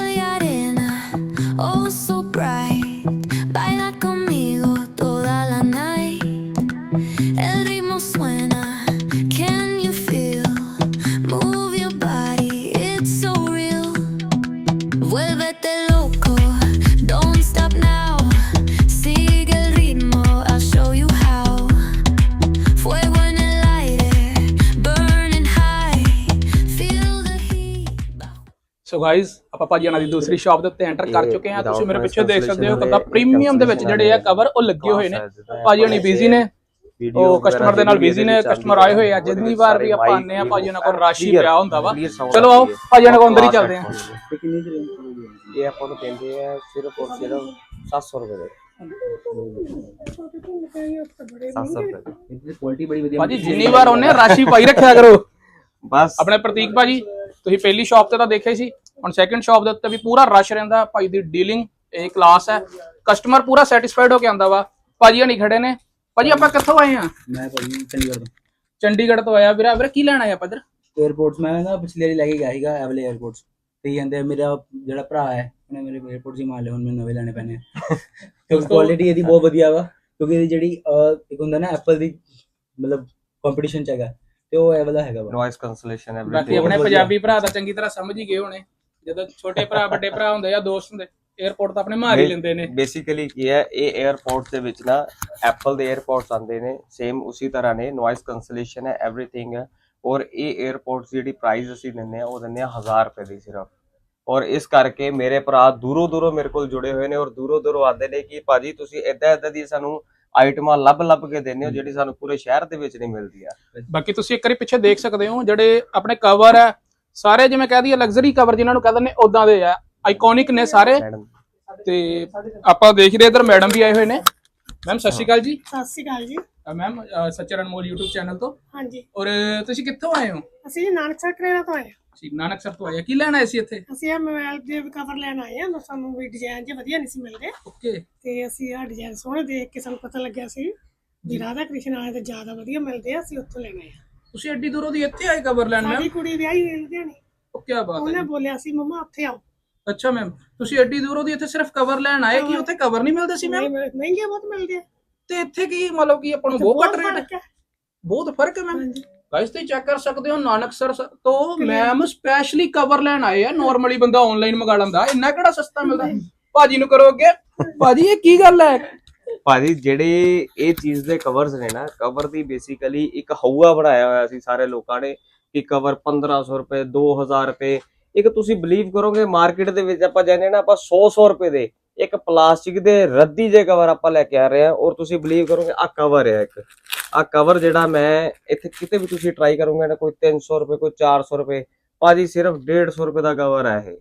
so guys ਆਪਾਂ ਭਾਜੀ ਉਹਨਾਂ ਦੀ ਦੂਸਰੀ ਸ਼ਾਪ ਦੇ ਉੱਤੇ ਐਂਟਰ ਕਰ ਚੁੱਕੇ ਹਾਂ। ਤੁਸੀਂ ਮੇਰੇ ਪਿੱਛੇ ਦੇਖ ਸਕਦੇ ਹੋ ਕਿੰਦਾ ਪ੍ਰੀਮੀਅਮ ਦੇ ਵਿੱਚ ਜਿਹੜੇ ਆ ਕਵਰ ਉਹ ਲੱਗੇ ਹੋਏ ਨੇ। ਭਾਜੀ ਹਣੀ ਬਿਜ਼ੀ ਨੇ। ਉਹ ਕਸਟਮਰ ਦੇ ਨਾਲ ਬਿਜ਼ੀ ਨੇ ਕਸਟਮਰ ਆਏ ਹੋਏ ਆ ਜਿੰਨੀ ਵਾਰ ਵੀ ਆਪਾਂ ਆਨੇ ਆ ਭਾਜੀ ਉਹਨਾਂ ਕੋਲ ਰਸ਼ ਪਿਆ ਹੁੰਦਾ ਵਾ। ਚਲੋ ਆਓ ਭਾਜੀ ਉਹਨਾਂ ਕੋਲ ਅੰਦਰ ਹੀ ਚੱਲਦੇ ਆ ਇਹ ਆਪਾਂ ਨੂੰ ਪੈਂਦੇ ਆ ਸਿਰਫ ਔਰ ਸਿਰਫ 700 ਰੁਪਏ ਦੇ। 700 ਰੁਪਏ ਦੇ। ਭਾਜੀ ਜਿੰਨੀ ਵਾਰ ਉਹਨੇ ਰਸ਼ ਪਾਈ ਰੱਖਿਆ ਕਰੋ। ਬਸ। ਆਪਣੇ ਪ੍ਰਤੀਕ ਭਾਜੀ ਤੁਸੀਂ ਪਹਿਲੀ ਸ਼ਾਪ ਤੇ ਤਾਂ ਦੇਖਿਆ ਹੀ ਸੀ। ਹੁਣ ਸੈਕੰਡ ਸ਼ਾਪ ਦੇ ਉੱਤੇ ਵੀ ਪੂਰਾ ਰਸ਼ ਰਹਿੰਦਾ ਭਾਈ ਦੀ ਡੀਲਿੰਗ ਇਹ ਕਲਾਸ ਹੈ। ਕਸਟਮਰ ਪੂਰਾ ਸੈਟੀਸਫਾਈਡ ਹੋ ਕੇ ਆਂਦਾ ਵਾ। ਭਾਜੀ ਨਹੀਂ ਖੜੇ ਨੇ। ਭਾਜੀ ਆਪਾਂ ਕਿੱਥੋਂ ਆਏ ਆ ਮੈਂ ਭਾਜੀ ਚੰਡੀਗੜ੍ਹ ਤੋਂ। ਚੰਡੀਗੜ੍ਹ ਤੋਂ ਆਇਆ। ਵੀਰਾ ਵੀਰਾ ਕੀ ਲੈਣਾ ਆਇਆ ਪਦਰ 에어ਪੋਰਟਸ ਮੈਂ ਨਾ ਪਿਛਲੇ ਵਾਰੀ ਲੈ ਕੇ ਗਿਆ ਸੀਗਾ ਐਵਲੇ 에어ਪੋਰਟਸ ਤੇ ਜਾਂਦੇ ਮੇਰਾ ਜਿਹੜਾ ਭਰਾ ਹੈ ਉਹਨੇ ਮੇਰੇ 에어ਪੋਰਟਸ ਹੀ ਮਾਰ ਲਏ ਨਵੇਂ ਲੈਣੇ ਪੈਣੇ ਕਿਉਂਕਿ ਕੁਆਲਿਟੀ ਇਹਦੀ ਬਹੁਤ ਵਧੀਆ ਵਾ। ਕਿਉਂਕਿ ਇਹਦੀ ਜਿਹੜੀ ਇੱਕ ਹੁੰਦਾ ਨਾ ਐਪਲ ਦੀ ਮਤਲਬ ਕੰਪੀਟੀਸ਼ਨ ਚ ਹੈਗਾ। ਤੇ ਉਹ ਇਹ ਵਾਲਾ ਹੈਗਾ ਵਾ। ਨੋਇਸ ਕੈਂਸਲੇਸ਼ਨ ਐਵਰੀਥਿੰਗ ਬਾਕੀ ਆਪਣੇ ਪੰਜਾਬੀ ਭਰਾ ਤਾਂ ਚੰਗੀ ਤਰ੍ਹਾਂ ਸਮਝ ਹੀ ਗਏ ਹੋਣੇ। ਜਦੋਂ ਛੋਟੇ ਭਰਾ ਵੱਡੇ ਭਰਾ ਹੁੰਦੇ ਜਾਂ ਦੋਸਤ ਹੁੰਦੇ 에어ਪੋਰਟ ਤਾਂ ਆਪਣੇ ਮਾਰ ਹੀ ਲੈਂਦੇ ਨੇ। ਬੇਸਿਕਲੀ ਕੀ ਹੈ ਇਹ 에어ਪੋਰਟ ਦੇ ਵਿੱਚ ਨਾ ਐਪਲ ਦੇ 에어ਪੋਰਟਸ ਆਉਂਦੇ ਨੇ ਸੇਮ ਉਸੇ ਤਰ੍ਹਾਂ ਨੇ ਨੋਇਸ ਕੰਸਲੇਸ਼ਨ ਹੈ एवरीथिंग ਹੈ। ਔਰ ਇਹ 에어ਪੋਰਟਸ ਜਿਹੜੀ ਪ੍ਰਾਈਸ ਅਸੀਂ ਦਿੰਨੇ ਆ ਉਹ ਦਿੰਨੇ ਆ 1000 ਰੁਪਏ ਦੀ ਸਿਰਫ। ਔਰ ਇਸ ਕਰਕੇ ਮੇਰੇ ਭਰਾ ਦੂਰੋਂ ਦੂਰੋਂ ਮੇਰੇ ਕੋਲ ਜੁੜੇ ਹੋਏ ਨੇ ਔਰ ਦੂਰੋਂ ਦੂਰੋਂ ਆਉਂਦੇ ਨੇ ਕਿ ਭਾਜੀ ਤੁਸੀਂ ਇਦਾਂ ਇਦਾਂ ਦੀ ਸਾਨੂੰ ਆਈਟਮਾਂ ਲੱਭ ਲੱਭ ਕੇ ਦਿੰਦੇ ਹੋ ਜਿਹੜੀ ਸਾਨੂੰ ਪੂਰੇ ਸ਼ਹਿਰ ਦੇ ਵਿੱਚ ਨਹੀਂ ਮਿਲਦੀ ਆ। ਬਾਕੀ ਤੁਸੀਂ ਇੱਕ ਵਾਰੀ ਪਿੱਛੇ ਦੇਖ ਸਕਦੇ ਹੋ ਜਿਹੜੇ ਆਪਣੇ ਕਵਰ ਹੈ ਸਾਰੇ ਜਿਵੇਂ ਕਹਿ ਦਈਏ ਲਗਜ਼ਰੀ ਕਵਰ ਜਿਨ੍ਹਾਂ ਨੂੰ ਕਹਿੰਦੇ ਨੇ ਉਦਾਂ ਦੇ ਆ। ਆਈਕੋਨਿਕ ਨੇ ਸਾਰੇ। ਤੇ ਆਪਾਂ ਦੇਖ ਰਹੇ ਇਧਰ ਮੈਡਮ ਵੀ ਆਏ ਹੋਏ ਨੇ। ਮੈਮ ਸਤਿ ਸ਼੍ਰੀ ਅਕਾਲ ਜੀ। ਸਤਿ ਸ਼੍ਰੀ ਅਕਾਲ ਜੀ। Ma'am Sachar Anmol YouTube channel ਤੋਂ। ਹਾਂਜੀ। ਔਰ ਤੁਸੀਂ ਕਿੱਥੋਂ ਆਏ ਹੋ? ਅਸੀਂ ਜੀ ਨਾਨਕਸਰ ਕਰੇਰਾ ਤੋਂ ਆਏ ਹਾਂ। ਠੀਕ ਨਾਨਕਸਰ ਤੋਂ ਆਏ ਆ। ਕੀ ਲੈਣ ਆਏ ਸੀ ਇੱਥੇ? ਅਸੀਂ ਇਹ ਮੋਬਾਈਲ ਦੇ ਕਵਰ ਲੈਣ ਆਏ ਹਾਂ ਸਾਨੂੰ ਵੀ ਡਿਜ਼ਾਈਨ ਜੇ ਵਧੀਆ ਨਹੀਂ ਸੀ ਮਿਲਦੇ। ਓਕੇ ਤੇ ਅਸੀਂ ਆ ਡਿਜ਼ਾਈਨ ਸੋਹਣੇ ਦੇਖ ਕੇ ਸਾਨੂੰ ਪਤਾ ਲੱਗਿਆ ਸੀ ਵੀ ਰਾਧਾ ਕ੍ਰਿਸ਼ਨ ਵਾਲੇ ਤੇ ਜ਼ਿਆਦਾ ਵਧੀਆ ਮਿਲਦੇ ਆ ਅਸੀਂ ਉੱਥੋਂ ਲੈਣੇ ਆ ਤੁਸੀਂ ਐਡੀ ਦੂਰੋਂ ਦੀ ਇੱਥੇ ਆਏ ਕਵਰ ਲੈਣ ਮੈਮ ਸਾਡੀ ਕੁੜੀ ਵਿਆਹੀ ਹੋਈ ਲੁਧਿਆਣੇ। ਉਹ ਕੀ ਬਾਤ ਉਹਨੇ ਹੈ ਬੋਲਿਆ ਸੀ ਮੰਮਾ ਉੱਥੇ ਆਓ। ਅੱਛਾ ਮੈਮ ਤੁਸੀਂ ਐਡੀ ਦੂਰੋਂ ਦੀ ਇੱਥੇ ਸਿਰਫ ਕਵਰ ਲੈਣ ਆਏ ਕਿ ਉੱਥੇ ਕਵਰ ਨਹੀਂ ਮਿਲਦੇ ਸੀ ਨਹੀਂ, ਮੈਮ ਮਹਿ- ਮਹਿੰਗੇ ਬਹੁਤ ਮਿਲਦੇ ਆ ਤੇ ਇੱਥੇ ਕੀ ਮਤਲਬ ਕਿ ਆਪਾਂ ਨੂੰ ਬਹੁਤ ਘੱਟ ਰੇਟ ਫ਼ਰਕ ਹੈ। ਬਹੁਤ ਫ਼ਰਕ ਹੈ ਮੈਮ ਗਾਇਸ ਤੁਸੀਂ ਚੈੱਕ ਕਰ ਸਕਦੇ ਹੋ ਨਾਨਕਸਰ ਸ- ਤੋਂ ਮੈਮ ਸਪੈਸ਼ਲੀ ਕਵਰ ਲੈਣ ਆਏ ਆ। ਨਾਰਮਲੀ ਬੰਦਾ ਆਨਲਾਈਨ ਮੰਗਾ ਲੈਂਦਾ। ਇੰਨਾ ਕਿਹੜਾ ਸਸਤਾ ਮਿਲਦਾ? ਭਾਜੀ ਨੂੰ ਕਰੋ ਅੱਗੇ। ਭਾਜੀ ਇਹ ਕੀ ਗੱਲ ਹੈ? ਭਾਜੀ, ਜਿਹੜੇ ਇਹ ਚੀਜ਼ ਦੇ ਕਵਰਸ ਨੇ ਨਾ ਕਵਰ ਦੀ ਬੇਸਿਕਲੀ ਇੱਕ ਹਊਆ ਬਣਾਇਆ ਹੋਇਆ ਸੀ ਸਾਰੇ ਲੋਕਾਂ ਨੇ, ਕਿ ਕਵਰ 1500 ਰੁਪਏ 2000 ਰੁਪਏ। ਇੱਕ ਤੁਸੀਂ ਬਲੀਵ ਕਰੋਗੇ ਮਾਰਕੀਟ ਦੇ ਵਿੱਚ ਆਪਾਂ ਜਾਂਦੇ ਨਾ, ਆਪਾਂ 100 100 ਰੁਪਏ ਦੇ ਇੱਕ ਪਲਾਸਟਿਕ ਦੇ ਰੱਦੀ ਜੇ ਕਵਰ ਆਪਾਂ ਲੈ ਕੇ ਆ ਰਹੇ ਆ ਔਰ ਤੁਸੀਂ ਬਲੀਵ ਕਰੋਗੇ ਆ ਕਵਰ ਹੈ ਇੱਕ। ਆ ਕਵਰ ਜਿਹੜਾ ਮੈਂ ਇੱਥੇ ਕਿਤੇ ਵੀ ਤੁਸੀਂ ਟਰਾਈ ਕਰੋਗੇ ਨਾ, ਕੋਈ 300 ਰੁਪਏ, ਕੋਈ 400 ਰੁਪਏ, ਭਾਜੀ ਸਿਰਫ 150 ਰੁਪਏ ਦਾ ਕਵਰ ਹੈ ਇਹ।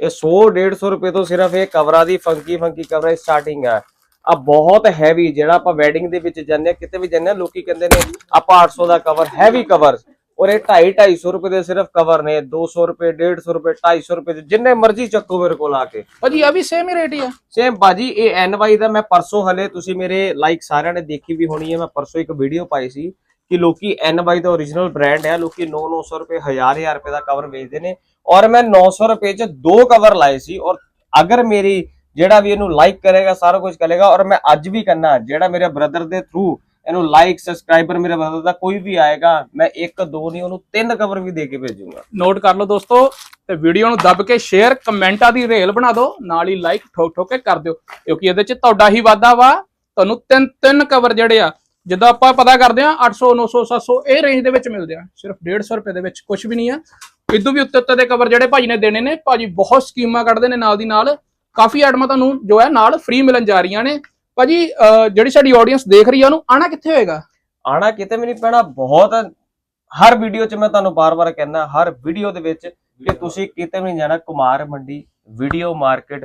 ਇਹ 100 150 ਰੁਪਏ ਤੋਂ ਸਿਰਫ ਇਹ ਕਵਰਾਂ ਦੀ ਫੰਕੀ ਫੰਕੀ ਕਵਰ ਸਟਾਰਟਿੰਗ ਆ। ਆ ਬਹੁਤ ਹੈਵੀ ਜਿਹੜਾ ਆਪਾਂ ਵੈਡਿੰਗ ਦੇ ਵਿੱਚ ਜਾਂਦੇ ਹਾਂ ਕਿਤੇ ਵੀ ਜਾਂਦੇ ਹਾਂ ਲੋਕੀ ਕਹਿੰਦੇ ਨੇ ਆਪਾਂ 800 ਦਾ ਕਵਰ ਹੈਵੀ ਕਵਰ ਔਰ ਇਹ 2.5 250 ਰੁਪਏ ਦੇ ਸਿਰਫ ਕਵਰ ਨੇ 200 ਰੁਪਏ 150 ਰੁਪਏ 250 ਰੁਪਏ ਦੇ ਜਿੰਨੇ ਮਰਜ਼ੀ ਚੱਕੋ ਮੇਰੇ ਕੋਲ ਆ ਕੇ। ਭਾਜੀ ਆ ਵੀ ਸੇਮ ਹੀ ਰੇਟ ਹੀ ਆ। ਸੇਮ ਬਾਜੀ ਇਹ ਐਨਵਾਈ ਦਾ ਮੈਂ ਪਰਸੋਂ ਹਲੇ ਤੁਸੀਂ ਮੇਰੇ ਲਾਈਕ ਸਾਰਿਆਂ ਨੇ ਦੇਖੀ ਵੀ ਹੋਣੀ ਹੈ ਮੈਂ ਪਰਸੋਂ ਇੱਕ ਵੀਡੀਓ ਪਾਈ ਸੀ ਕਿ ਲੋਕੀ ਐਨਵਾਈ ਦਾ origignal ਬ੍ਰਾਂਡ ਹੈ ਲੋਕੀ 9-900 ਰੁਪਏ 1000-1000 ਰੁਪਏ ਦਾ ਕਵਰ ਵੇਚਦੇ ਨੇ। ਔਰ ਮੈਂ 900 ਰੁਪਏ 'ਚ ਦੋ ਕਵਰ ਲਾਏ ਸੀ ਔਰ ਅਗਰ ਮੇਰੀ ਜਿਹੜਾ ਵੀ ਇਹਨੂੰ ਲਾਈਕ ਕਰੇਗਾ, ਸਾਰਾ ਕੁਝ ਕਰੇਗਾ ਔਰ ਮੈਂ ਅੱਜ ਵੀ ਕਰਨਾ ਜਿਹੜਾ ਮੇਰੇ ਬ੍ਰਦਰ ਦੇ ਥਰੂ ਇਹਨੂੰ ਲਾਈਕ ਸਬਸਕ੍ਰਾਈਬਰ ਮੇਰੇ ਬ੍ਰਦਰ ਦਾ ਕੋਈ ਵੀ ਆਏਗਾ, ਮੈਂ ਇੱਕ, ਦੋ ਨਹੀਂ, ਉਹਨੂੰ ਤਿੰਨ ਕਵਰ ਵੀ ਦੇ ਕੇ ਭੇਜੂੰਗਾ। ਨੋਟ ਕਰ ਲਓ ਦੋਸਤੋ ਤੇ ਵੀਡੀਓ ਨੂੰ ਦੱਬ ਕੇ ਸ਼ੇਅਰ ਕਮੈਂਟਾਂ ਦੀ ਰੇਲ ਬਣਾ ਦਿਓ, ਨਾਲ ਹੀ ਲਾਈਕ ਠੋਕ ਠੋਕ ਕੇ ਕਰ ਦਿਓ, ਕਿਉਂਕਿ ਇਹਦੇ 'ਚ ਤੁਹਾਡਾ ਹੀ ਵਾਧਾ ਵਾ, ਤੁਹਾਨੂੰ ਤਿੰਨ ਤਿੰਨ ਕਵਰ ਜਿਹੜੇ ਆ, ਜਿੱਦਾਂ ਆਪਾਂ ਪਤਾ ਕਰਦੇ ਆ 800 900 700 ਇਹ ਰੇਂਜ ਦੇ ਵਿੱਚ ਮਿਲਦੇ ਆ, ਸਿਰਫ 150 ਰੁਪਏ ਦੇ ਵਿੱਚ ਕੁਝ ਵੀ ਨਹੀਂ ਆ। ਇਦੋਂ ਵੀ ਉੱਤੇ ਉੱਤੇ ਦੇ ਕਵਰ ਜਿਹੜੇ ਭਾਜੀ ਨੇ ਦੇਣੇ ਨੇ, ਭਾਜੀ ਬਹੁਤ ਸਕੀਮਾਂ ਕੱਢਦੇ ਨੇ ਨਾਲ ਦੀ ਨਾਲ ਕਾਫੀ ਐਡਮਾਂ ਤੁਹਾਨੂੰ ਜੋ ਹੈ ਨਾਲ ਫ੍ਰੀ ਮਿਲਣ ਜਾ ਰਹੀਆਂ ਨੇ। ਭਾਜੀ ਜਿਹੜੀ ਸਾਡੀ ਆਡੀਅנס ਦੇਖ ਰਹੀ ਆ ਉਹਨੂੰ ਆਣਾ ਕਿੱਥੇ ਹੋਏਗਾ? ਆਣਾ ਕਿਤੇ ਵੀ ਨਹੀਂ ਪੈਣਾ ਬਹੁਤ ਹਰ ਵੀਡੀਓ 'ਚ ਮੈਂ ਤੁਹਾਨੂੰ ਬਾਰ-ਬਾਰ ਕਹਿੰਦਾ ਹਰ ਵੀਡੀਓ ਦੇ ਵਿੱਚ ਕਿ ਤੁਸੀਂ ਕਿਤੇ ਵੀ ਨਹੀਂ ਜਾਣਾ Kumar Mandi video market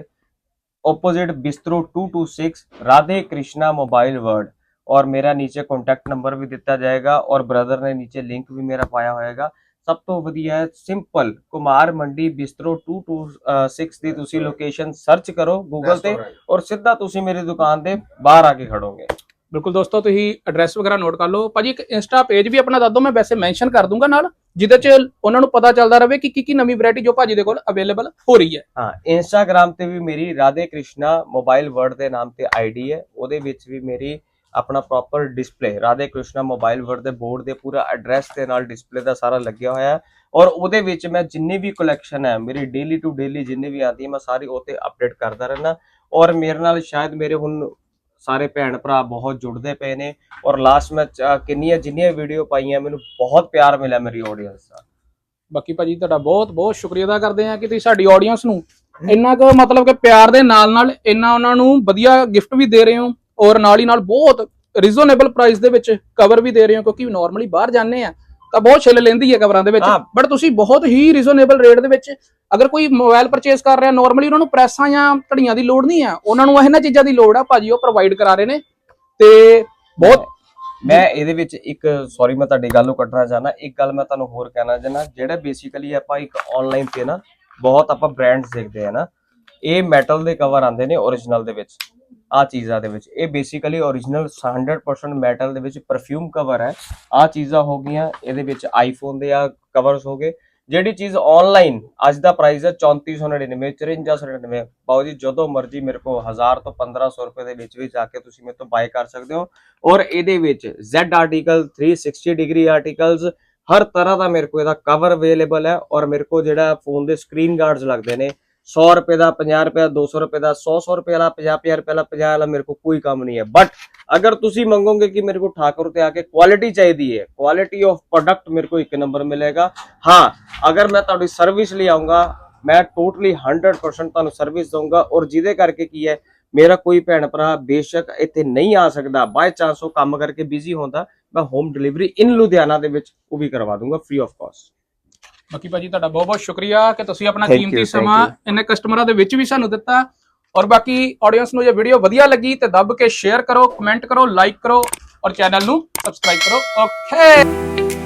opposite bistro 226 Radhe Krishna mobile world ਔਰ ਮੇਰਾ ਨੀਚੇ ਕੰਟੈਕਟ ਨੰਬਰ ਵੀ ਦਿੱਤਾ ਜਾਏਗਾ ਔਰ ਬ੍ਰਦਰ ਨੇ ਨੀਚੇ ਲਿੰਕ ਵੀ ਮੇਰਾ ਪਾਇਆ ਹੋਏਗਾ। ਸਭ ਤੋਂ ਵਧੀਆ ਹੈ ਸਿੰਪਲ ਕੁਮਾਰ ਮੰਡੀ ਬਿਸਤਰੋ 226 ਦੀ ਤੁਸੀਂ ਲੋਕੇਸ਼ਨ ਸਰਚ ਕਰੋ ਗੂਗਲ ਤੇ ਔਰ ਸਿੱਧਾ ਤੁਸੀਂ ਮੇਰੀ ਦੁਕਾਨ ਦੇ ਬਾਹਰ ਆ ਕੇ ਖੜੋਗੇ। ਬਿਲਕੁਲ ਦੋਸਤੋ ਤੁਸੀਂ ਐਡਰੈਸ ਵਗੈਰਾ ਨੋਟ ਕਰ ਲਓ। ਭਾਜੀ ਇੱਕ ਇੰਸਟਾ ਪੇਜ ਵੀ ਆਪਣਾ ਦੱਸ ਦਿਓ ਮੈਂ ਵੈਸੇ ਮੈਂਸ਼ਨ ਕਰ ਦੂੰਗਾ ਨਾਲ ਜਿਹਦੇ 'ਚ ਉਹਨਾਂ ਨੂੰ ਪਤਾ ਚੱਲਦਾ ਰਹੇ ਕਿ ਕੀ ਕੀ ਨਵੀਂ ਵੈਰਾਈਟੀ ਜੋ ਭਾਜੀ ਦੇ ਕੋਲ ਅਵੇਲੇਬਲ ਹੋ ਰਹੀ ਹੈ। ਹਾਂ ਇੰਸਟਾਗ੍ਰam ਤੇ ਵੀ ਮੇਰੀ ਰਾਧੇ ਕ੍ਰਿਸ਼ਨਾ ਮੋਬਾਈਲ ਵਰਡ ਦੇ ਨਾਮ ਤੇ ਆਈਡੀ ਹੈ ਉਹਦੇ ਵਿੱਚ ਵੀ ਮੇਰੀ ਆਪਣਾ proper display Radhe Krishna mobile world ਦੇ ਬੋਰਡ ਦੇ ਪੂਰਾ ਐਡਰੈਸ ਦੇ ਨਾਲ ਡਿਸਪਲੇ ਦਾ ਸਾਰਾ ਲੱਗਿਆ ਹੋਇਆ ਹੈ। ਔਰ ਉਹਦੇ ਵਿੱਚ ਮੈਂ ਜਿੰਨੀ ਵੀ ਕਲੈਕਸ਼ਨ ਹੈ, ਮੇਰੀ ਡੇਲੀ ਟੂ ਡੇਲੀ ਜਿੰਨੀ ਵੀ ਆਉਂਦੀ ਮੈਂ ਸਾਰੀ ਉਹਤੇ ਅਪਡੇਟ ਕਰਦਾ ਰਹਿਣਾ ਔਰ ਮੇਰੇ ਨਾਲ ਸ਼ਾਇਦ ਮੇਰੇ ਹੁਣ ਸਾਰੇ ਭੈਣ ਭਰਾ ਬਹੁਤ ਜੁੜਦੇ ਪਏ ਨੇ। ਔਰ ਲਾਸਟ ਮੈਂ ਕਿੰਨੀਆਂ ਜਿੰਨੀਆਂ ਵੀਡੀਓ ਪਾਈਆਂ, ਮੈਨੂੰ ਬਹੁਤ ਪਿਆਰ ਮਿਲਿਆ ਮੇਰੀ ਆਡੀਅנס ਦਾ। ਬਾਕੀ ਭਾਜੀ ਤੁਹਾਡਾ ਬਹੁਤ ਬਹੁਤ ਸ਼ੁਕਰੀਆ ਅਦਾ ਕਰਦੇ ਆ ਕਿ ਤੁਸੀਂ ਸਾਡੀ ਆਡੀਅנס ਨੂੰ ਇੰਨਾ ਕੁ ਮਤਲਬ ਕਿ ਪਿਆਰ ਦੇ ਨਾਲ ਨਾਲ ਇੰਨਾ ਉਹਨਾਂ ਨੂੰ ਵਧੀਆ ਗਿਫਟ ਵੀ ਦੇ ਰਹੇ ਹੋ। ਔਰ ਨਾਲ ਹੀ ਨਾਲ ਬਹੁਤ ਰੀਜ਼ਨੇਬਲ ਪ੍ਰਾਈਸ ਦੇ ਵਿੱਚ ਕਵਰ ਵੀ ਦੇ ਰਹੇ ਹੋ ਕਿਉਂਕਿ ਨਾਰਮਲੀ ਬਾਹਰ ਜਾਂਦੇ ਆ ਤਾਂ ਬਹੁਤ ਛਿੱਲ ਲੈਂਦੀ ਹੈ ਕਵਰਾਂ ਦੇ ਵਿੱਚ। ਬਟ ਤੁਸੀਂ ਬਹੁਤ ਹੀ ਰੀਜ਼ਨੇਬਲ ਰੇਟ ਦੇ ਵਿੱਚ ਅਗਰ ਕੋਈ ਮੋਬਾਈਲ ਪਰਚੇਸ ਕਰ ਰਿਹਾ ਨਾਰਮਲੀ ਉਹਨਾਂ ਨੂੰ ਪ੍ਰੈਸਾਂ ਜਾਂ ਘੜੀਆਂ ਦੀ ਲੋੜ ਨਹੀਂ ਆ ਉਹਨਾਂ ਨੂੰ ਇਹਨਾਂ ਚੀਜ਼ਾਂ ਦੀ ਲੋੜ ਆ ਭਾਜੀ ਉਹ ਪ੍ਰੋਵਾਈਡ ਕਰਾ ਰਹੇ ਨੇ। ਤੇ ਬਹੁਤ ਮੈਂ ਇਹਦੇ ਵਿੱਚ ਇੱਕ ਸੌਰੀ ਮੈਂ ਤੁਹਾਡੀ ਗੱਲ ਨੂੰ ਕੱਟਣਾ ਚਾਹਨਾ ਇੱਕ ਗੱਲ ਮੈਂ ਤੁਹਾਨੂੰ ਹੋਰ ਕਹਿਣਾ ਚਾਹਨਾ ਜਿਹੜਾ ਬੇਸਿਕਲੀ ਆਪਾਂ ਇੱਕ ਆਨਲਾਈਨ ਤੇ ਨਾ ਬਹੁਤ ਆਪਾਂ ਬ੍ਰਾਂਡਸ ਦੇਖਦੇ ਆ ਨਾ ਇਹ ਮੈਟਲ ਦੇ ਕਵਰ ਆਉਂਦੇ ਨੇ origignal ਦੇ ਵਿੱਚ। ਆ ਚੀਜ਼ਾਂ ਦੇ ਵਿੱਚ। ਇਹ ਬੇਸਿਕਲੀ origignal 100% ਮੈਟਲ ਦੇ ਵਿੱਚ ਪਰਫਿਊਮ ਕਵਰ ਹੈ। ਆ ਚੀਜ਼ਾਂ ਹੋ ਗਈਆਂ, ਇਹਦੇ ਵਿੱਚ ਆਈਫੋਨ ਦੇ ਆ ਕਵਰਸ ਹੋ ਗਏ। ਜਿਹੜੀ ਚੀਜ਼ ਆਨਲਾਈਨ ਅੱਜ ਦਾ ਪ੍ਰਾਈਸ ਹੈ 3499 5499 ਬਾਊ ਜੀ, ਜਦੋਂ ਮਰਜ਼ੀ ਮੇਰੇ ਕੋਲ 1000 ਤੋਂ 1500 ਰੁਪਏ ਦੇ ਵਿੱਚ ਵੀ ਜਾ ਕੇ ਤੁਸੀਂ ਮੇਰੇ ਤੋਂ ਬਾਏ ਕਰ ਸਕਦੇ ਹੋ। ਔਰ ਇਹਦੇ ਵਿੱਚ Z ਆਰਟੀਕਲ 360 ਡਿਗਰੀ ਆਰਟੀਕਲਸ ਹਰ ਤਰ੍ਹਾਂ ਦਾ ਮੇਰੇ ਕੋਲ ਇਹਦਾ ਕਵਰ ਅਵੇਲੇਬਲ ਹੈ। ਔਰ ਮੇਰੇ ਕੋਲ ਜਿਹੜਾ ਫੋਨ ਦੇ ਸਕਰੀਨ ਗਾਰਡਸ ਲੱਗਦੇ ਨੇ 100 ਰੁਪਏ ਦਾ 50 ਰੁਪਏ ਦਾ 200 ਰੁਪਏ ਦਾ 100 100 ਰੁਪਏ ਵਾਲਾ 50 50 ਰੁਪਏ ਵਾਲਾ 50 ਵਾਲਾ ਮੇਰੇ ਕੋ ਕੋਈ ਕੰਮ ਨਹੀਂ ਹੈ। ਬਟ ਅਗਰ ਤੁਸੀਂ ਮੰਗੋਗੇ ਕਿ ਮੇਰੇ ਕੋ ਠਾਕੁਰ ਤੇ ਆ ਕੇ ਕੁਆਲਿਟੀ ਚਾਹੀਦੀ ਹੈ ਕੁਆਲਿਟੀ ਆਫ ਪ੍ਰੋਡਕਟ ਮੇਰੇ ਕੋ ਇੱਕ ਨੰਬਰ ਮਿਲੇਗਾ। ਹਾਂ, ਅਗਰ ਮੈਂ ਤੁਹਾਡੀ ਸਰਵਿਸ ਲਈ ਆਉਂਗਾ ਮੈਂ ਟੋਟਲੀ 100% ਤੁਹਾਨੂੰ ਸਰਵਿਸ ਦਊਂਗਾ ਔਰ ਜਿਹਦੇ ਕਰਕੇ ਕੀ ਹੈ, ਮੇਰਾ ਕੋਈ ਭੈਣ ਭਰਾ ਬੇਸ਼ੱਕ ਇੱਥੇ ਨਹੀਂ ਆ ਸਕਦਾ। ਬਾਈ ਚਾਂਸ ਉਹ ਕੰਮ ਕਰਕੇ ਬਿਜ਼ੀ ਹੁੰਦਾ, ਮੈਂ ਹੋਮ ਡਿਲੀਵਰੀ ਇਨ ਲੁਧਿਆਣਾ ਦੇ ਵਿੱਚ ਉਹ ਵੀ ਕਰਵਾ ਦੂੰਗਾ ਫ੍ਰੀ ਆਫ ਕਾਸਟ ਬਾਕੀ ਭਾਜੀ ਤੁਹਾਡਾ ਬਹੁਤ ਬਹੁਤ ਸ਼ੁਕਰੀਆ ਕਿ ਤੁਸੀਂ ਆਪਣਾ Thank you, ਕੀਮਤੀ thank ਸਮਾਂ you. ਇੰਨੇ ਕਸਟਮਰਾਂ ਦੇ ਵਿੱਚ ਵੀ ਸਾਨੂੰ ਦਿੱਤਾ। ਔਰ ਬਾਕੀ ਆਡੀਅנס ਨੂੰ ਜੇ ਵੀਡੀਓ ਵਧੀਆ ਲੱਗੀ ਤੇ ਦੱਬ ਕੇ ਸ਼ੇਅਰ ਕਰੋ ਕਮੈਂਟ ਕਰੋ ਲਾਈਕ ਕਰੋ ਔਰ ਚੈਨਲ ਨੂੰ ਸਬਸਕ੍ਰਾਈਬ ਕਰੋ। ਓਕੇ